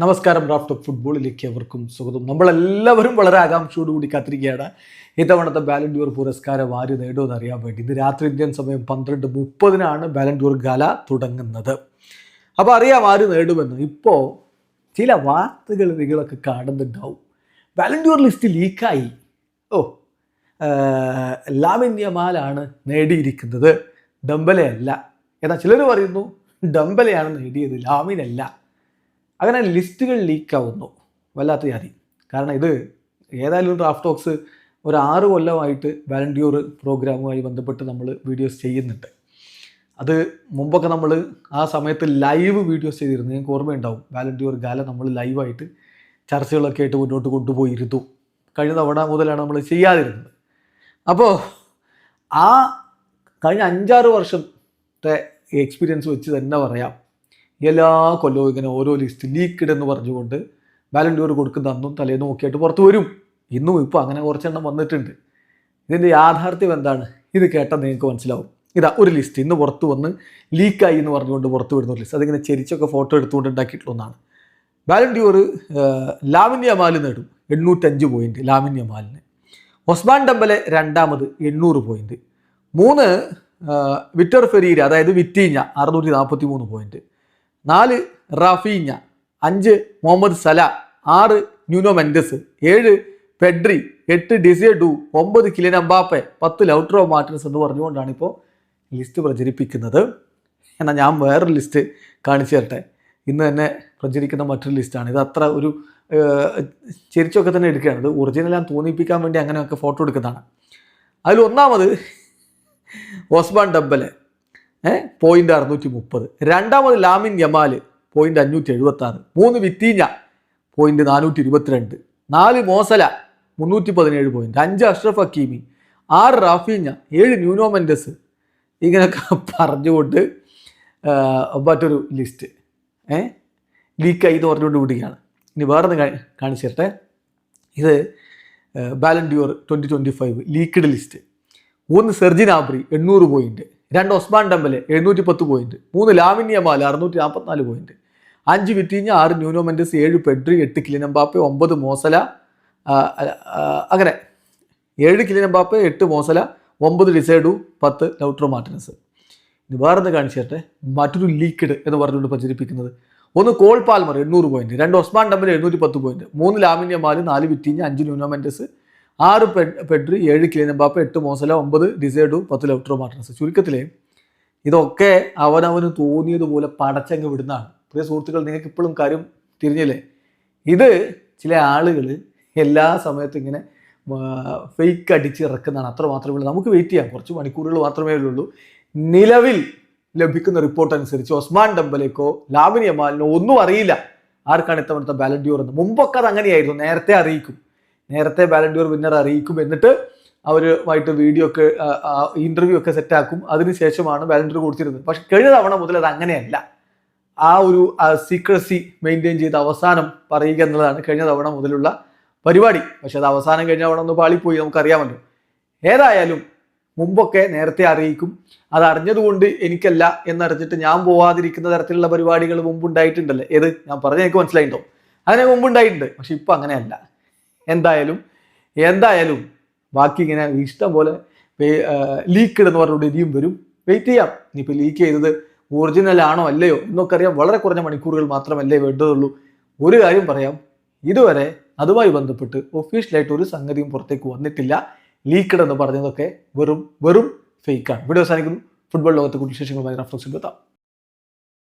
നമസ്കാരം raft of ഫുട്ബോളിലേക്ക് അവർക്കും സ്വാഗതം. നമ്മളെല്ലാവരും വളരെ ആകാംക്ഷയോടുകൂടി കാത്തിരിക്കുകയാണ്. ഇത്തവണത്തെ ബാലൻഡ്യൂർ പുരസ്കാരം ആര് നേടുമെന്ന് അറിയാൻ വേണ്ടി ഇത് രാത്രി ഇന്ത്യൻ സമയം പന്ത്രണ്ട് മുപ്പതിനാണ് ബാലൻഡ്യൂർ ഗാല തുടങ്ങുന്നത്. അപ്പോൾ അറിയാം ആര് നേടുമെന്ന്. ഇപ്പോൾ ചില വാർത്തകൾ നിങ്ങളൊക്കെ കാണുന്നുണ്ടാവും. ബാലൻഡ്യൂർ ലിസ്റ്റ് ലീക്കായി ഓ ലാമിന്യമാലാണ് നേടിയിരിക്കുന്നത്. ഡംബലയല്ല. എന്നാൽ ചിലർ പറയുന്നു ഡംബലയാണ് നേടിയത് ലാമിനല്ല. അങ്ങനെ ലിസ്റ്റുകൾ ലീക്കാവുന്നു. വല്ലാത്ത ജാതി. കാരണം ഇത് ഏതായാലും ഡ്രാഫ്റ്റ് ഒരു ആറ് കൊല്ലമായിട്ട് വാലണ്ടിയൂർ പ്രോഗ്രാമുമായി ബന്ധപ്പെട്ട് നമ്മൾ വീഡിയോസ് ചെയ്യുന്നുണ്ട്. അത് മുമ്പൊക്കെ നമ്മൾ ആ സമയത്ത് ലൈവ് വീഡിയോസ് ചെയ്തിരുന്നു. ഞങ്ങൾക്ക് ഓർമ്മയുണ്ടാവും. വാലണ്ടിയൂർ ഗാല നമ്മൾ ലൈവായിട്ട് ചർച്ചകളൊക്കെ ആയിട്ട് മുന്നോട്ട് കൊണ്ടുപോയിരുന്നു. കഴിഞ്ഞ തവണ മുതലാണ് നമ്മൾ ചെയ്യാതിരുന്നത്. അപ്പോൾ ആ കഴിഞ്ഞ അഞ്ചാറ് വർഷത്തെ എക്സ്പീരിയൻസ് വെച്ച് തന്നെ പറയാം. എല്ലാ കൊല്ലവും ഇങ്ങനെ ഓരോ ലിസ്റ്റ് ലീക്ക്ഡ് എന്ന് പറഞ്ഞുകൊണ്ട് വാലണ്ടിയർ കൊടുക്കുന്ന അന്നും തലേന്നും ഒക്കെ ആയിട്ട് പുറത്ത് വരും. ഇന്നും ഇപ്പോൾ അങ്ങനെ കുറച്ചെണ്ണം വന്നിട്ടുണ്ട്. ഇതിന്റെ യാഥാർത്ഥ്യം എന്താണ്? ഇത് കേട്ടാൽ നിങ്ങൾക്ക് മനസ്സിലാവും. ഇതാ ഒരു ലിസ്റ്റ് ഇന്ന് പുറത്തു വന്ന് ലീക്കായി എന്ന് പറഞ്ഞുകൊണ്ട് പുറത്തു വരുന്ന ഒരു ലിസ്റ്റ് അതിങ്ങനെ ചെരിച്ചൊക്കെ ഫോട്ടോ എടുത്തുകൊണ്ട് ഉണ്ടാക്കിയിട്ടുള്ള ഒന്നാണ്. വാലണ്ടിയൂർ ലാവിന്യ മാൽ നേടും. എണ്ണൂറ്റഞ്ച് പോയിന്റ് ലാവിന്റെ മാലിന്. ഒസ്മാൻ ഡംബലെ രണ്ടാമത് എണ്ണൂറ് പോയിന്റ് മൂന്ന് വിറ്റർ ഫെരീര അതായത് വിറ്റീഞ്ഞ അറുന്നൂറ്റി നാൽപ്പത്തി മൂന്ന് പോയിന്റ് നാല് റാഫീഞ്ഞ അഞ്ച് മുഹമ്മദ് സല ആറ് ന്യൂനോ മെൻഡസ് ഏഴ് പെഡ്രി എട്ട് ഡിസിയ ഡു ഒമ്പത് കിലിൻ അമ്പാപ്പെ പത്ത് ലൗട്രോ മാർട്ടിൻസ് എന്ന് പറഞ്ഞുകൊണ്ടാണ് ഇപ്പോൾ ലിസ്റ്റ് പ്രചരിപ്പിക്കുന്നത്. എന്നാൽ ഞാൻ വേറൊരു ലിസ്റ്റ് കാണിച്ചു തരട്ടെ. ഇന്ന് തന്നെ പ്രചരിക്കുന്ന മറ്റൊരു ലിസ്റ്റാണ് ഇത് അത്ര ഒരു ചിരിച്ചൊക്കെ തന്നെ എടുക്കുകയാണ്. ഇത് ഒറിജിനലാൻ തോന്നിപ്പിക്കാൻ വേണ്ടി അങ്ങനെയൊക്കെ ഫോട്ടോ എടുക്കുന്നതാണ്. അതിൽ ഒന്നാമത് ഓസ്മാൻ ഡബ്ബൽ. പോയിന്റ് അറുന്നൂറ്റി മുപ്പത് രണ്ടാമത് ലാമിൻ യമാൽ പോയിന്റ് അഞ്ഞൂറ്റി എഴുപത്തി ആറ് മൂന്ന് വിത്തീഞ്ഞ പോയിന്റ് നാനൂറ്റി ഇരുപത്തിരണ്ട് നാല് മോസല മുന്നൂറ്റി പതിനേഴ് പോയിന്റ് അഞ്ച് അഷ്റഫ് ഹക്കീമി ആറ് റാഫീഞ്ഞ ഏഴ് ന്യൂനോമെൻഡസ് ഇങ്ങനെയൊക്കെ പറഞ്ഞുകൊണ്ട് മറ്റൊരു ലിസ്റ്റ് ഏ? ലീക്കായി എന്ന് പറഞ്ഞുകൊണ്ട് വിടുകയാണ്. ഇനി വേറെ കാണി- കാണിച്ചു തരട്ടെ ഇത് Ballon d'Or twenty twenty five leaked list ഒന്ന് സെർജിൻ ആബ്രി എണ്ണൂറ് പോയിന്റ് രണ്ട് ഒസ്മാൻ ഡംബലെ എഴുന്നൂറ്റി പത്ത് പോയിന്റ് മൂന്ന് മാല അറുന്നൂറ്റി നാൽപ്പത്തിനാല് പോയിന്റ് അഞ്ച് വിറ്റീഞ്ഞ ആറ് ന്യൂനോ മെൻഡസ് ഏഴ് പെഡ്രി എട്ട് കിലിനമ്പാപ്പെ ഒമ്പത് മോസല അങ്ങനെ. ഏഴ് കിലിനമ്പാപ്പെ എട്ട് മോസല ഒമ്പത് ഡിസൈഡു പത്ത് ലൗട്രോ മാർട്ടിനസ്. വേറൊന്ന് ഒന്ന് തരട്ടെ മറ്റൊരു ലീക്ക്ഡ് എന്ന് പറഞ്ഞുകൊണ്ട് പ്രചരിപ്പിക്കുന്നത്. ഒന്ന് കോൾ പാൽമർ എണ്ണൂറ് പോയിന്റ് രണ്ട് ഒസ്മാൻ ഡംബൽ എഴുന്നൂറ്റി പത്ത് പോയിന്റ് മൂന്ന് ലാമിന്യ മാൽ നാല് വിറ്റീഞ്ഞ് അഞ്ച് ന്യൂനോമെന്റസ് ആറ് പെഡ്രി ഏഴ് കിലിനമ്പാപ്പ എട്ട് മോസല ഒമ്പത് ഡിസേഡു പത്ത് ലൗട്രോ മാർട്ടിനസ്. ചുരുക്കത്തിൽ ഇതൊക്കെ അവനവന് തോന്നിയതുപോലെ പടച്ചങ്ങ് വിടുന്നതാണ്. പ്രിയ സുഹൃത്തുക്കൾ നിങ്ങൾക്ക് ഇപ്പോഴും കാര്യം തിരിഞ്ഞില്ലേ? ഇത് ചില ആളുകൾ എല്ലാ സമയത്തും ഇങ്ങനെ ഫേക്ക് അടിച്ച് ഇറക്കുന്നതാണ്. അത്ര മാത്രമേ ഉള്ളൂ. നമുക്ക് വെയിറ്റ് ചെയ്യാം. കുറച്ച് മണിക്കൂറുകൾ മാത്രമേ ഉള്ളൂ. നിലവിൽ ലഭിക്കുന്ന റിപ്പോർട്ട് അനുസരിച്ച് ഒസ്മാൻ ഡംബലേക്കോ ലാവിനി അമാലിനോ ഒന്നും അറിയില്ല. ആർക്കാണ് ഇത്തവണത്തെ ബാലൻഡ്യൂർ എന്ന്. മുമ്പൊക്കെ അത് അങ്ങനെയായിരുന്നു. നേരത്തെ അറിയിക്കും. നേരത്തെ ബാലൻഡ്യൂർ വിന്നർ അറിയിക്കും എന്നിട്ട് അവരുമായിട്ട് വീഡിയോ ഒക്കെ ഇന്റർവ്യൂ ഒക്കെ സെറ്റാക്കും അതിനുശേഷമാണ് ബാലൻഡ്യൂർ കൊടുത്തിരുന്നത്. പക്ഷെ കഴിഞ്ഞ തവണ മുതൽ അത് അങ്ങനെയല്ല. ആ ഒരു സീക്രസി മെയിന്റെയിൻ ചെയ്ത് അവസാനം പറയുക എന്നുള്ളതാണ് കഴിഞ്ഞ തവണ മുതലുള്ള പരിപാടി. പക്ഷെ അത് അവസാനം കഴിഞ്ഞ തവണ ഒന്ന് പാളിപ്പോയി നമുക്കറിയാമല്ലോ. ഏതായാലും മുമ്പൊക്കെ നേരത്തെ അറിയിക്കും. അത് അറിഞ്ഞതുകൊണ്ട് എനിക്കല്ല എന്നറിഞ്ഞിട്ട് ഞാൻ പോവാതിരിക്കുന്ന തരത്തിലുള്ള പരിപാടികൾ മുമ്പുണ്ടായിട്ടുണ്ടല്ലേ ഏത്? ഞാൻ പറഞ്ഞ എനിക്ക് മനസ്സിലായിട്ടുണ്ടോ അങ്ങനെ മുമ്പുണ്ടായിട്ടുണ്ട് പക്ഷെ ഇപ്പം അങ്ങനെയല്ല. എന്തായാലും എന്തായാലും ബാക്കി ഇങ്ങനെ ഇഷ്ടം പോലെ ലീക്ക്ഡ് എന്ന് പറഞ്ഞിട്ട് ഇനിയും വരും. വെയിറ്റ് ചെയ്യാം. ഇനിയിപ്പോൾ ലീക്ക് ചെയ്തത് ഒറിജിനൽ ആണോ അല്ലയോ എന്നൊക്കെ അറിയാം. വളരെ കുറഞ്ഞ മണിക്കൂറുകൾ മാത്രമല്ലേ വേണ്ടതുള്ളൂ. ഒരു കാര്യം പറയാം. ഇതുവരെ അതുമായി ബന്ധപ്പെട്ട് ഒഫീഷ്യലായിട്ട് ഒരു സംഗതിയും പുറത്തേക്ക് വന്നിട്ടില്ല. ലീക്ക്ഡ് എന്ന് പറഞ്ഞതൊക്കെ വെറും വെറും ഫേക്കാണ് വീഡിയോ അവസാനിക്കുന്നു. ഫുട്ബോൾ ലോകത്തെ കൂടുതൽ വിശേഷങ്ങളുമായി റഫറൻസ് എത്താം.